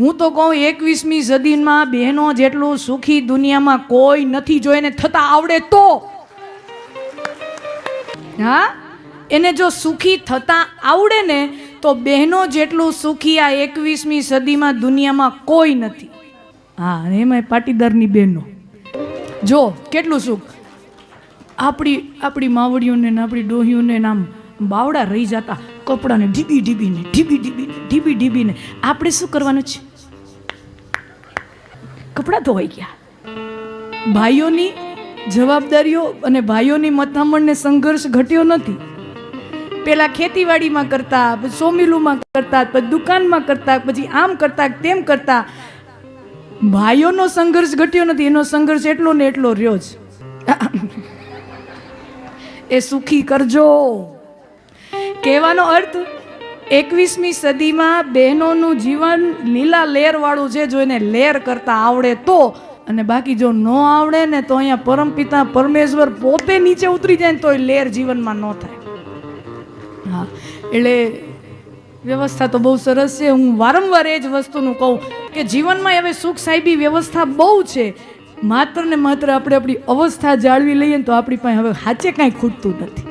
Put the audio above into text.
હું તો કહું, એકવીસમી સદીમાં બહેનો જેટલું સુખી દુનિયામાં કોઈ નથી જો એને થતા આવડે તો. હા? એને જો સુખી થતા આવડે ને, તો બહેનો જેટલું સુખી આ એકવીસમી સદીમાં દુનિયામાં કોઈ નથી. હા એમાં પાટીદારની બહેનો. જો, કેટલું સુખ? આપણી આપણી માવડીઓને ને આપણી ડોહીઓને નામ બાવડા રહી જતા કપડાને ઢીબી ઢીબીને ઢીબી ઢીબીને ઢીબી ઢીબીને. આપણે શું કરવાનું છે? કપડાં ધોવાઈ ગયા. ભાઈઓની જવાબદારીઓ અને ભાઈઓની મથામણને સંઘર્ષ ઘટ્યો નથી. પેલા ખેતીવાડીમાં કરતા, પછી સોમિલુમાં કરતા, પછી દુકાનમાં કરતા, પછી આમ કરતા, તેમ કરતા. ભાઈઓનો સંઘર્ષ ઘટ્યો નથી, એનો સંઘર્ષ એટલો ને એટલો રહ્યો જ. એ સુખી કરજો. કહેવાનો અર્થ એકવીસમી સદીમાં બહેનોનું જીવન લીલા લેરવાળું છે, જો એને લેર કરતાં આવડે તો, અને બાકી જો ન આવડે ને તો અહીંયા પરમપિતા પરમેશ્વર પોતે નીચે ઉતરી જાય ને તોય લેર જીવનમાં ન થાય. હા, એટલે વ્યવસ્થા તો બહુ સરસ છે. હું વારંવાર એ જ વસ્તુનું કહું કે જીવનમાં હવે સુખ સાહેબી વ્યવસ્થા બહુ છે. માત્ર ને માત્ર આપણે આપણી અવસ્થા જાળવી લઈએ ને તો આપણી પાસે હવે સાચે કાંઈ ખૂટતું નથી.